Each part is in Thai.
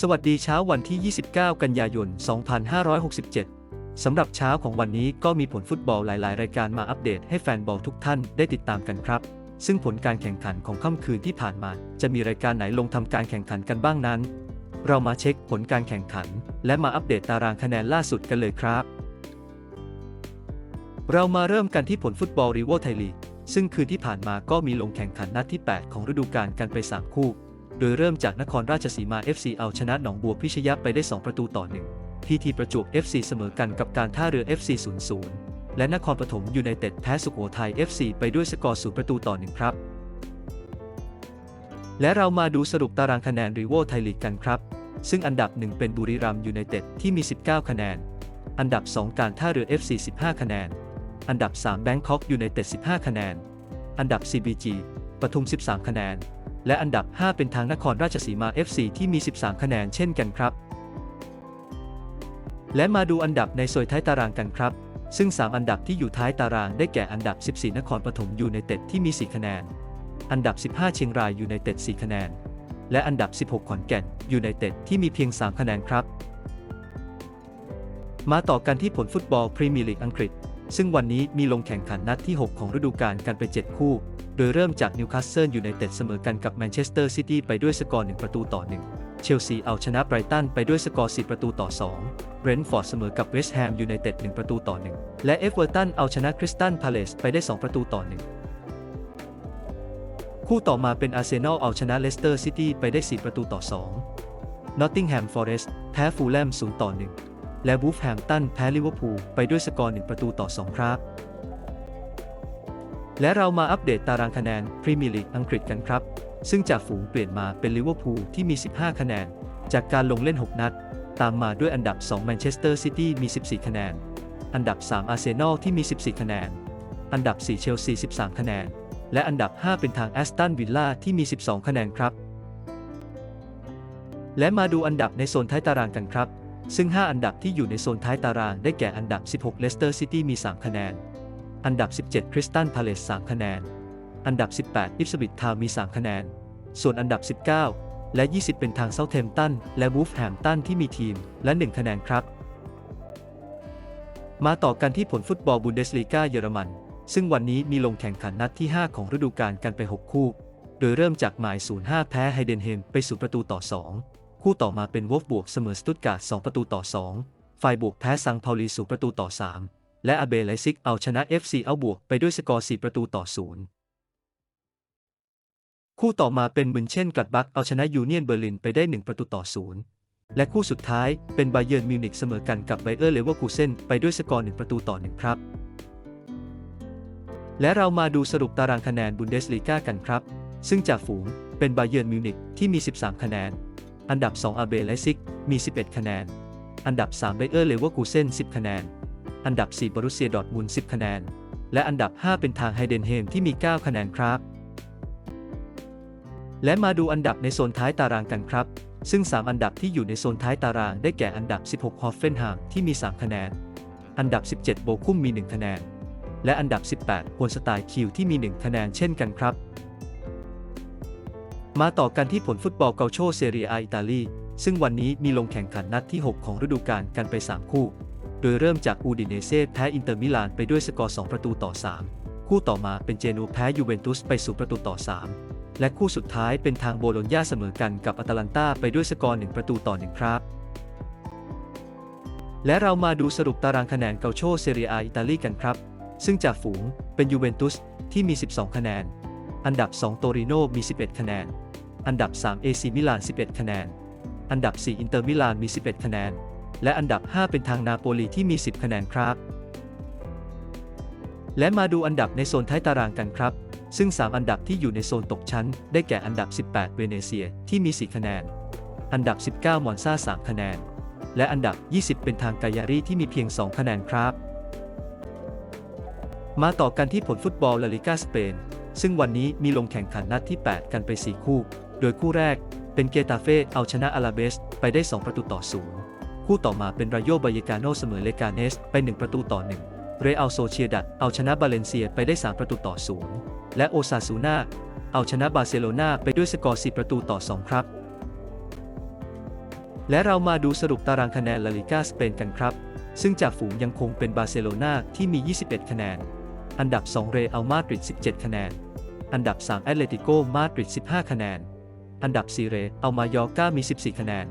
สวัสดีเช้าวันที่ 29 กันยายน 2567 สำหรับเช้าของวันนี้ก็มีผลฟุตบอลหลาย ๆ รายการมาอัปเดตให้แฟนบอลทุกท่านได้ติดตามกันครับ ซึ่งผลการแข่งขันของค่ำคืนที่ผ่านมา จะมีรายการไหนลงทำการแข่งขันกันบ้างนั้น เรามาเช็คผลการแข่งขัน และมาอัปเดตตารางคะแนนล่าสุดกันเลยครับ เรามาเริ่มกันที่ผลฟุตบอลรีโวไทยลีกซึ่งคืนที่ผ่านมาก็มีลงแข่งขันนัดที่ 8 ของฤดูกาลกันไป 3 คู่ โดยเริ่มจากนครราชสีมา FC เอาชนะหนองบัวพิชยะไปได้ 2 ประตูต่อ 1 พีทีประจวบ FC เสมอกันกับการท่าเรือ FC 0-0 และนครปฐมยูไนเต็ดแพ้สุโขทัย FC ไปด้วยสกอร์ 0 ประตูต่อ 1 ครับ และเรามาดูสรุปตารางคะแนนรีโวไทยลีกกันครับ ซึ่งอันดับ 1 เป็นบุรีรัมย์ยูไนเต็ดที่มี 19 คะแนน อันดับ 2 การท่าเรือ FC 15 คะแนน อันดับ 3 แบงคอกยูไนเต็ด 15 คะแนน อันดับ CBG ปทุม 13 คะแนน และอันดับ 5 เป็นทางนครราชสีมา FC ที่มี 13 คะแนนเช่นกันครับ และมาดูอันดับในโซยท้ายตารางกันครับ ซึ่ง 3 อันดับที่อยู่ท้ายตารางได้แก่อันดับ 14 นครปฐมยูไนเต็ดที่มี 4 คะแนน อันดับ 15 เชียงรายยูไนเต็ด 4 คะแนน และอันดับ 16 ขอนแก่นยูไนเต็ดที่มีเพียง 3 คะแนนครับ มาต่อกันที่ผลฟุตบอลพรีเมียร์ลีกอังกฤษ ซึ่งวันนี้มีลงแข่งขันนัดที่ 6 ของฤดูกาลกันไป 7 คู่ โดยเริ่มจากนิวคาสเซิลยูไนเต็ดเสมอกันกับแมนเชสเตอร์ซิตี้ไปด้วยสกอร์ 1 ประตูต่อ 1 เชลซีเอาชนะไบรตันไปด้วยสกอร์4ประตูต่อ 2 เบรนท์ฟอร์ดเสมอกับเวสต์แฮมยูไนเต็ด 1 ประตูต่อ 1 และเอฟเวอร์ตันเอาชนะคริสตันพาเลสไปได้ 2 ประตูต่อ 1 คู่ต่อมาเป็นอาร์เซนอลเอาชนะเลสเตอร์ซิตี้ไปได้ 4 ประตูต่อ 2 นอตติงแฮมฟอเรสต์แพ้ฟูลแลม 0 ต่อ 1 และบูฟแฮมตันแพ้ลิเวอร์พูลไปด้วยสกอร์ 1 ประตูต่อ 2 ครับ และเรามาอัปเดตตารางคะแนนพรีเมียร์ลีกอังกฤษกันครับ ซึ่งจากฝูงเปลี่ยนมาเป็นลิเวอร์พูลที่มี 15 คะแนน จากการลงเล่น 6 นัด ตามมาด้วยอันดับ 2 แมนเชสเตอร์ซิตี้มี 14 คะแนน อันดับ 3 อาร์เซนอลที่มี 14 คะแนน อันดับ 4 เชลซี 13 คะแนน และอันดับ 5 เป็นทางแอสตันวิลล่าที่มี 12 คะแนนครับ และมาดูอันดับในโซนท้ายตารางกันครับ ซึ่ง 5 อันดับที่อยู่ในโซนท้ายตารางได้แก่อันดับ 16 เลสเตอร์ซิตี้มี 3 คะแนน อันดับ 17 คริสตันพาเลส3คะแนน อันดับ 18 อิฟสบิททาวมี 3 คะแนน ส่วนอันดับ 19 และ 20 เป็นทางเซาเทมตันและวูฟแฮมตันที่มีทีมและ 1 คะแนนครับ มาต่อกันที่ผลฟุตบอลบุนเดสลีกาเยอรมัน ซึ่งวันนี้มีลงแข่งขันนัดที่ 5 ของฤดูกาลกันไป 6 คู่ โดยเริ่มจากหมาย 0-5 แพ้ไฮเดนเฮมไปสู่ประตูต่อ 2 คู่ต่อมาเป็นวอฟบวกเสมอสตุตการ์ด2ประตูต่อ 2 ฝ่ายบวกแพ้ซังพาลีสูประตูต่อ 3 และอาเบไลซิกเอาชนะ FC เอาบวกไปด้วยสกอร์ 4 ประตูต่อ 0 คู่ต่อมาเป็นมุนเช่นกลัดบักเอาชนะยูเนียนเบอร์ลินไปได้ 1 ประตูต่อ 0 และคู่สุดท้ายเป็นไบเยิร์นมิวนิกเสมอกันกับไบเออร์เลเวอร์คูเซนไปด้วยสกอร์ 1 ประตูต่อ 1 ครับ และเรามาดูสรุปตารางคะแนนบุนเดสลีกากันครับ ซึ่งจากฝูงเป็นไบเยิร์นมิวนิกที่มี 13 คะแนน อันดับ 2 อาเบไลซิกมี 11 คะแนน อันดับ 3 ไบเออร์เลเวอร์คูเซน10 คะแนน อันดับ 4 บรุเซียดอร์ทมุน10 คะแนน และอันดับ 5 เป็นทางไฮเดนเฮมที่มี 9 คะแนนครับ และมาดูอันดับในโซนท้ายตารางกันครับ ซึ่ง 3 อันดับที่อยู่ในโซนท้ายตารางได้แก่อันดับ 16 ฮอฟเฟนไฮม์ที่มี 3 คะแนน อันดับ 17 โบคุมมี 1 คะแนน และอันดับ 18ฮวนสไตล์คิวที่มี 1 คะแนนเช่นกันครับ มาต่อกันที่ผลฟุตบอลเกาโชเซเรียอาอิตาลีซึ่งวันนี้มีลงแข่งขันนัดที่ 6 ของฤดูกาลกันไป 3 คู่ โดยเริ่มจากอูดิเนเซ่แพ้อินเตอร์มิลานไปด้วยสกอร์ 2 ประตูต่อ 3 คู่ต่อมาเป็นเจนูแพ้ยูเวนตุสไปสู่ประตูต่อ 3 และคู่สุดท้ายเป็นทางโบโลญญาเสมอกันกับอตาลันตาไปด้วยสกอร์ 1 ประตูต่อ 1 ครับ และเรามาดูสรุปตารางคะแนนเกาโชเซเรียอาอิตาลีกันครับ ซึ่งจากฝูงเป็นยูเวนตุสที่มี 12 คะแนน อันดับ 2 โตริโนมี 11 คะแนน อันดับ 3 เอซีมิลาน 11 คะแนน อันดับ 4 อินเตอร์มิลานมี 11 คะแนน และอันดับ 5 เป็นทางนาโปลีที่มี 10 คะแนนครับ และมาดูอันดับในโซนท้ายตารางกันครับ ซึ่ง 3 อันดับที่อยู่ในโซนตกชั้น ได้แก่อันดับ 18 เวเนเซียที่มี 4 คะแนน อันดับ 19 มอนซา3 คะแนน และอันดับ 20 เป็นทางกายารีที่มีเพียง 2 คะแนนครับ มาต่อกันที่ผลฟุตบอลลาลิกาสเปน ซึ่งวันนี้มีลงแข่งขันนัดที่ 8 กันไป 4 คู่ โดยคู่แรกเป็นเกตาเฟ่เอาชนะอาราเบสไปได้ 2 ประตูต่อ0 คู่ต่อมาเป็นรายโยบายกาโนเสมอเลกาเนสไป 1 ประตูต่อ 1 เรอัลโซเชียดัดเอาชนะบาเลนเซียไปได้ 3 ประตูต่อ 0 และโอซาซูนาเอาชนะบาร์เซโลนาไปด้วยสกอร์4ประตูต่อ 2 ครับ และเรามาดูสรุปตารางคะแนนลาลิกาสเปนกันครับ ซึ่งจากฝูงยังคงเป็นบาร์เซโลนาที่มี 21 คะแนน อันดับ 2 เรอัลมาดริด 17 คะแนน อันดับ 3 แอตเลติโกมาดริด 15 คะแนน อันดับ 4 เรอัลมายอร์กามี 14 คะแนน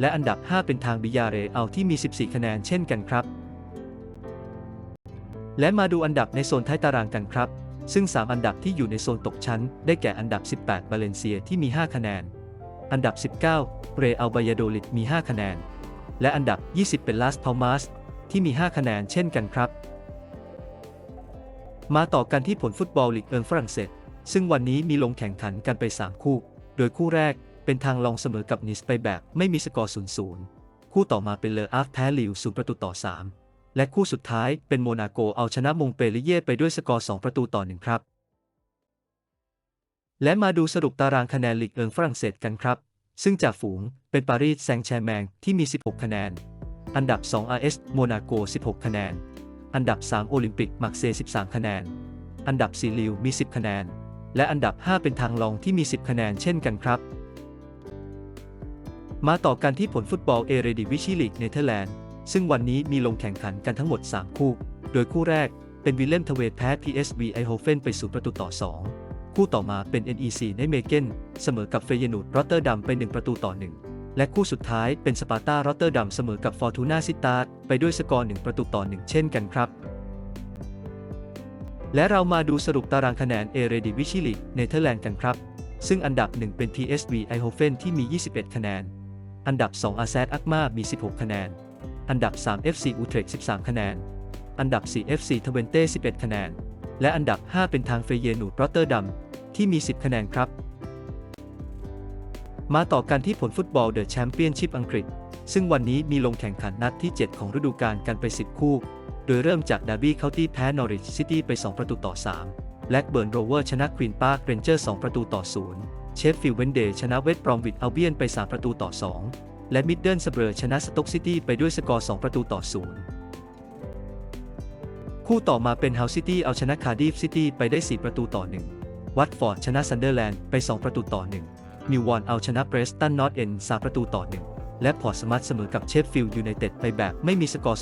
และอันดับ 5 เป็นทางบิยาเรอัลที่มี 14 คะแนนเช่นกันครับ และมาดูอันดับในโซนท้ายตารางกันครับ ซึ่ง 3 อันดับที่อยู่ในโซนตกชั้น ได้แก่อันดับ 18 บาเลนเซียที่มี 5 คะแนน อันดับ 19 เรอัลบายาโดลิดมี 5 คะแนน และอันดับ 20 เป็นลาสพามาสที่มี 5 คะแนนเช่นกันครับ มาต่อกันที่ผลฟุตบอลลีกเอิงฝรั่งเศส ซึ่งวันนี้มีลงแข่งขันกันไป 3 คู่ โดยคู่แรก เป็นทางลองเสมอกับนิสไปแบบไม่มีสกอร์0-0คู่ต่อมาเป็นเลออาฟแพ้ลิว0ประตูต่อ 3 และคู่สุดท้ายเป็นโมนาโกเอาชนะมงเปรีเย่ไปด้วยสกอร์ 2 ประตูต่อ 1 ครับ และมาดูสรุปตารางคะแนนลีกเอิงฝรั่งเศสกันครับ ซึ่งจากฝูงเป็นปารีสแซงแชร์แมงที่มี 16 คะแนน อันดับ 2 RS โมนาโก 16 คะแนน อันดับ 3 โอลิมปิกมักเซย์13 คะแนน อันดับ 4 ลิวมี 10 คะแนน และอันดับ 5 เป็นทางลองที่มี 10 คะแนนเช่นกันครับ มาต่อกันที่ผลฟุตบอลเอเรดิวิชิลีกเนเธอร์แลนด์ ซึ่งวันนี้มีลงแข่งขันกันทั้งหมด 3 คู่ โดยคู่แรกเป็นวิลเลมทเวตแพ้ PSV ไอโฮเฟนไป0ประตูต่อ 2 คู่ต่อมาเป็น NEC ในเมเกนเสมอกับเฟยนูดรอตเตอร์ดัมไป 1 ประตูต่อ 1 และคู่สุดท้ายเป็นสปาร์ตารอตเตอร์ดัมเสมอกับฟอร์ตูนาซิตาร์ไปด้วยสกอร์ 1 ประตูต่อ 1 เช่นกันครับ และเรามาดูสรุปตารางคะแนนเอเรดิวิชิลีกเนเธอร์แลนด์กันครับ ซึ่งอันดับ 1 เป็น PSV ไอโฮเฟนที่มี 21 คะแนน อันดับ 2 อาแซดอักมา มี 16 คะแนน อันดับ 3 FC อูเทรก13 คะแนน อันดับ 4 FC ทเวนเต้11 คะแนน และอันดับ 5 เป็นทางเฟเยนูดรอตเตอร์ดัม ที่มี 10 คะแนนครับ มาต่อกันที่ผลฟุตบอลเดอะแชมเปี้ยนชิพอังกฤษ ซึ่งวันนี้มีลงแข่งขันนัดที่ 7 ของฤดูกาลกันไป 10 คู่ โดยเริ่มจากดาร์บี้เคาน์ตี้แพ้นอริชซิตี้ไป 2 ประตูต่อ 3 แลกเบิร์นโรเวอร์ชนะควีนพาร์คเรนเจอร์ 2 ประตูต่อ 0 เชฟฟิลด์เวนเดย์ชนะเวสต์บรอมวิดอัลเบียนไป 3 ประตูต่อ 2 และมิดเดิลสเบอร์ชนะสต็อกซิตี้ไปด้วยสกอร์ 2 ประตูต่อ 0 คู่ต่อมาเป็นเฮาซิตี้เอาชนะคาร์ดิฟซิตี้ไปได้ 4 ประตูต่อ 1 วัตฟอร์ดชนะซันเดอร์แลนด์ไป 2 ประตูต่อ1มิววอนเอาชนะเบรสตันนอตเอนส3ประตูต่อ 1 และพอร์ตสมัตเสมอกับเชฟฟิลด์ยูไนเต็ดไปแบบไม่มีสกอร์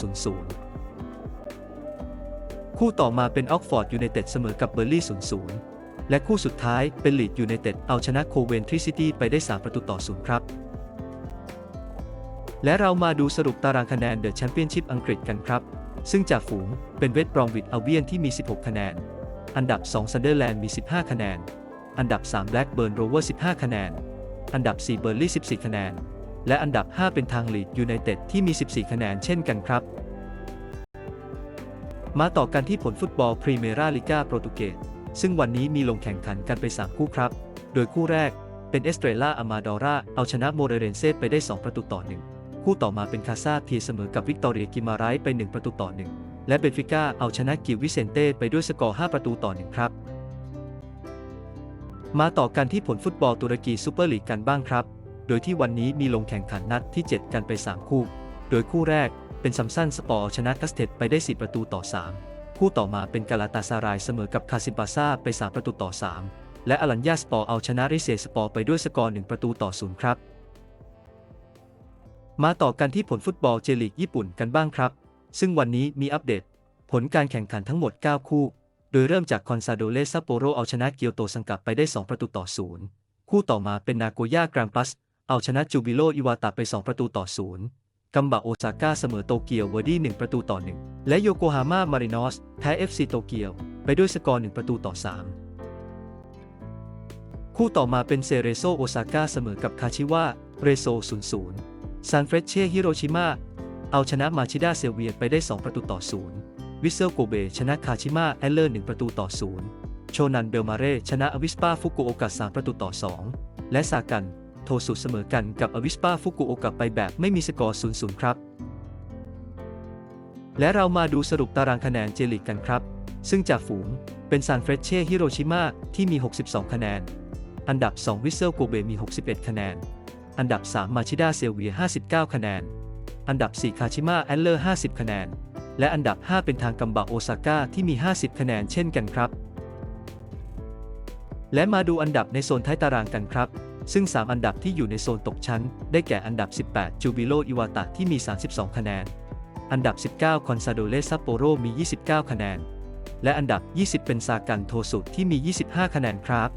0-0คู่ต่อมาเป็นออกฟอร์ดยูไนเต็ดเสมอกับเบอร์ลี่ 0-0 และคู่สุดท้ายเป็นลีดยูไนเต็ดเอาชนะโคเวนทริซิตี้ไปได้ 3 ประตูต่อ0ครับ และเรามาดูสรุปตารางคะแนนเดอะแชมเปี้ยนชิพอังกฤษกันครับ ซึ่งจากฝูงเป็นเวสต์บรอมวิดอัลเบียนที่มี 16 คะแนน อันดับ 2 ซันเดอร์แลนด์มี 15 คะแนน อันดับ 3 แบล็กเบิร์นโรเวอร์ 15 คะแนน อันดับ 4 เบอร์ลี่14 คะแนน และอันดับ 5 เป็นทางลีดยูไนเต็ดที่มี 14 คะแนนเช่นกันครับ มาต่อกันที่ผลฟุตบอลพรีเมราลิกาโปรตุเกส ซึ่งวันนี้มีลงแข่งขันกันไป 3 คู่ครับ โดยคู่แรกเป็นเอสเตรล่าอามาดอร่าเอาชนะโมเรเรนเซไปได้ 2 ประตูต่อ 1 คู่ต่อมาเป็นคาซาเพียเสมอกับวิกตอเรียกิมาไรไป 1 ประตูต่อ 1 และเบนฟิก้าเอาชนะกิววิเซนเต้ไปด้วยสกอร์ 5 ประตูต่อ 1 ครับ มาต่อกันที่ผลฟุตบอลตุรกีซูเปอร์ลีกกันบ้างครับ โดยที่วันนี้มีลงแข่งขันนัดที่ 7 กันไป 3 คู่ โดยคู่แรกเป็นซัมซันสปอร์เอาชนะกัสเทดไปได้ 4 ประตูต่อ 3 คู่ต่อมาเป็นกาลาตาซารายเสมอกับคาซิบาซาไป 3 ประตูต่อ 3 และอลัญญาสปอร์เอาชนะริเซสปอร์ไปด้วยสกอร์ 1 ประตูต่อ 0 ครับ มาต่อกันที่ผลฟุตบอลเจลีกญี่ปุ่นกันบ้างครับ ซึ่งวันนี้มีอัปเดต ผลการแข่งขันทั้งหมด 9 คู่ โดยเริ่มจากคอนซาโดเลซัปโปโรเอาชนะเกียวโตสังกัดไปได้ 2 ประตูต่อ 0 คู่ต่อมาเป็นนาโกย่ากรามปัสเอาชนะจูบิโรอิวาตะไป 2 ประตูต่อ 0 กัมบะโอซาก้าเสมอโตเกียวเวอร์ดี้1ประตูต่อ 1 และโยโกฮาม่ามารินอสแพ้ FC โตเกียวไปด้วยสกอร์1ประตูต่อ 3 คู่ต่อมาเป็นเซเรโซโอซาก้าเสมอกับคาชิวะเรโซ 0-0 ซานเฟรชเช่ฮิโรชิมาเอาชนะมาชิดาเซเวียไปได้ 2 ประตูต่อ 0 วิเซลโกเบชนะคาชิมาแอลเลอร์ 1 ประตูต่อ 0 โชนันเบลมาเร่ชนะอวิสปาฟุกุโอกะ3ประตูต่อ 2 และซากัน โทสุเสมอกันกับอวิสปาฟุกุโอกะไปแบบไม่มีสกอร์ 0-0 ครับ และเรามาดูสรุปตารางคะแนนเจลิกกันครับ ซึ่งจากฝูงเป็นซานเฟรชเช่ฮิโรชิมาที่มี 62 คะแนน อันดับ 2 วิเซลโกเบมี 61 คะแนน อันดับ 3 มาชิดาเซลเวีย 59 คะแนน อันดับ 4 คาชิมาแอลเลอร์ 50 คะแนน และอันดับ 5 เป็นทางกัมบะโอซาก้าที่มี 50 คะแนนเช่นกันครับ และมาดูอันดับในโซนท้ายตารางกันครับ ซึ่ง 3 อันดับที่อยู่ในโซนตกชั้น ได้แก่อันดับ 18 จูบิโลอิวาตะที่มี 32 คะแนน อันดับ 19 คอนซาโดเลซัปโปโรมี 29 คะแนน และอันดับ 20 เป็นซากันโทสุที่มี 25 คะแนนครับ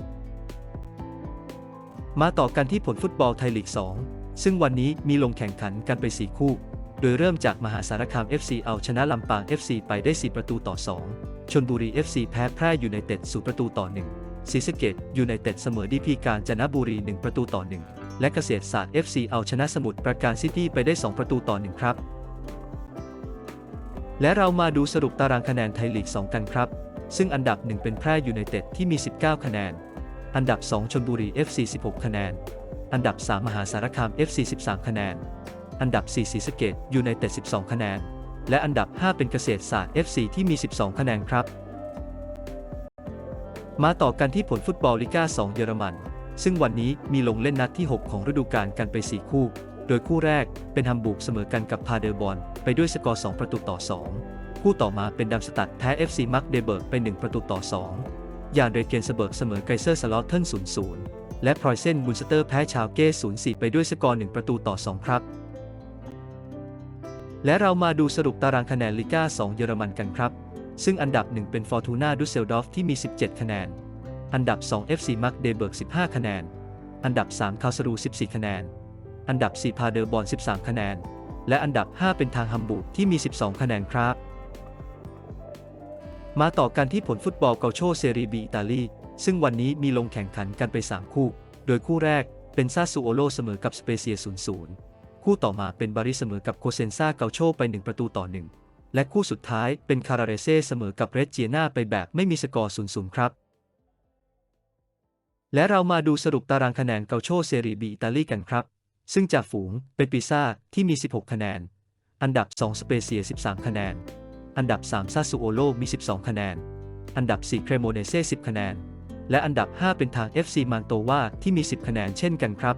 มาต่อกันที่ผลฟุตบอลไทยลีก 2 ซึ่งวันนี้มีลงแข่งขันกันไป 4 คู่ โดยเริ่มจากมหาสารคาม FC เอาชนะลำปาง FC ไปได้ 4 ประตูต่อ 2ชนบุรี FC แพ้แพร่ยูไนเต็ด 0 ประตูต่อ 1 ศรีสะเกดยูไนเต็ดเสมอดีพีการจนบุรี 1 ประตูต่อ 1 และเกษตรศาสตร์ FC เอาชนะสมุทรปราการซิตี้ไปได้ 2 ประตูต่อ 1 ครับ และเรามาดูสรุปตารางคะแนนไทยลีก 2 กันครับ ซึ่งอันดับ 1 เป็นแพร่ยูไนเต็ดที่มี 19 คะแนน อันดับ 2 ชนบุรี FC 16 คะแนน อันดับ 3 มหาสารคาม FC 13 คะแนน อันดับ 4 ศรีสะเกดยูไนเต็ด 12 คะแนน และอันดับ 5 เป็นเกษตรศาสตร์ FC ที่มี 12 คะแนนครับ มาต่อกันที่ผลฟุตบอลลิก้า2 เยอรมัน ซึ่งวันนี้มีลงเล่นนัดที่ 6 ของฤดูกาลกันไป 4 คู่ โดยคู่แรกเป็นฮัมบูร์กเสมอกันกับพาเดอร์บอลไปด้วยสกอร์ 2 ประตูต่อ 2 คู่ต่อมาเป็นดัมสตัดแพ้ FC มักเดเบิร์กไป 1 ประตูต่อ 2 ยานเรเกนสเบิร์กเสมอไกเซอร์สลอตเทิล0-0 และพรอยเซนบุนสเตอร์แพ้ชาวเก้0-4 ไปด้วยสกอร์ 1 ประตูต่อ 2 ครับ และเรามาดูสรุปตารางคะแนนลิก้า2 เยอรมันกันครับ ซึ่งอันดับ 1 เป็นฟอร์ตูนาดุสเซลดอฟที่มี 17 คะแนน อันดับ 2 FC มักเดเบิร์ก15 คะแนน อันดับ3คาสรู14 คะแนน อันดับ4พาเดอร์บอล13 คะแนน และอันดับ 5 เป็นทางฮัมบูร์กที่มี 12 คะแนนครับ มาต่อกันที่ผลฟุตบอลเกาโชเซรีบีอิตาลี ซึ่งวันนี้มีลงแข่งขันกันไป 3 คู่ โดยคู่แรกเป็นซาซูโอโลเสมอกับสเปเซีย 0-0 คู่ต่อมาเป็นบาริเสมอกับโคเซนซาเกาโชไป 1 ประตูต่อ 1 และคู่สุดท้ายเป็นคาราเรเซ่เสมอกับเรสเจียนาไปแบบไม่มีสกอร์0-0ครับ และเรามาดูสรุปตารางคะแนนเกาโชเซรีบีอิตาลีกันครับ ซึ่งจ่าฝูงเป็นปิซ่าที่มี 16 คะแนน อันดับ 2 สเปเซีย 13 คะแนน อันดับ 3 ซาซูโอโลมี 12 คะแนน อันดับ 4 เครโมเนเซ่ 10 คะแนน และอันดับ 5 เป็นทาง FC มันโตวาที่มี 10 คะแนนเช่นกันครับ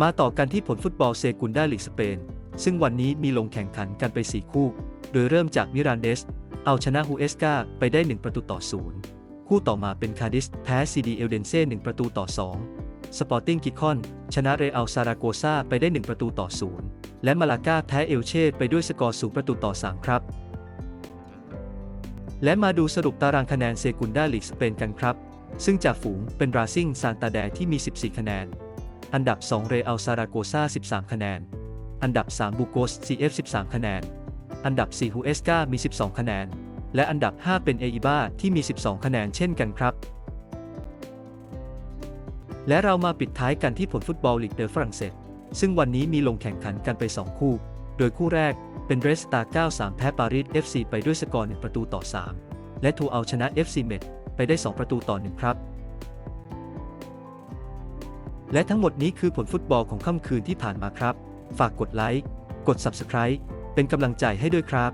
มาต่อกันที่ผลฟุตบอลเซกุนดาลีกสเปน ซึ่งวันนี้มีลงแข่งขันกันไป 4 คู่ โดยเริ่มจากมิรานเดส เอาชนะฮูเอสกาไปได้ 1 ประตูต่อ 0 คู่ต่อมาเป็นคาดิส แพ้ซีดีเอลเดนเซ่1ประตูต่อ 2 สปอร์ติ้งกิคอน ชนะเรอัลซาราโกซาไปได้ 1 ประตูต่อ 0 และมาลากาแพ้เอลเช่ไปด้วยสกอร์สูประตูต่อ 3 ครับ และมาดูสรุปตารางคะแนนเซกุนดาลีกสเปนกันครับ ซึ่งจากฝูงเป็นราซิงซานตาแดที่มี 14 คะแนน อันดับ 2 เรอัลซาราโกซา13 คะแนน อันดับ 3 บูโกส CF 13 คะแนน อันดับ 4 ฮูเอสกามี 12 คะแนน และอันดับ 5 เป็นเออิบาที่มี 12 คะแนนเช่นกันครับ และเรามาปิดท้ายกันที่ผลฟุตบอลลีกเดอฝรั่งเศส ซึ่งวันนี้มีลงแข่งขันกันไป 2 คู่ โดยคู่แรกเป็นเรสตา93 แพ้ปารีส FC ไปด้วยสกอร์ 1 ประตูต่อ 3 และทูเอาชนะ FC เมดไปได้ 2 ประตูต่อ 1 ครับและทั้งหมดนี้คือผลฟุตบอลของค่ำคืนที่ผ่านมาครับ ฝากกดไลค์ กด Subscribe เป็นกำลังใจให้ด้วยครับ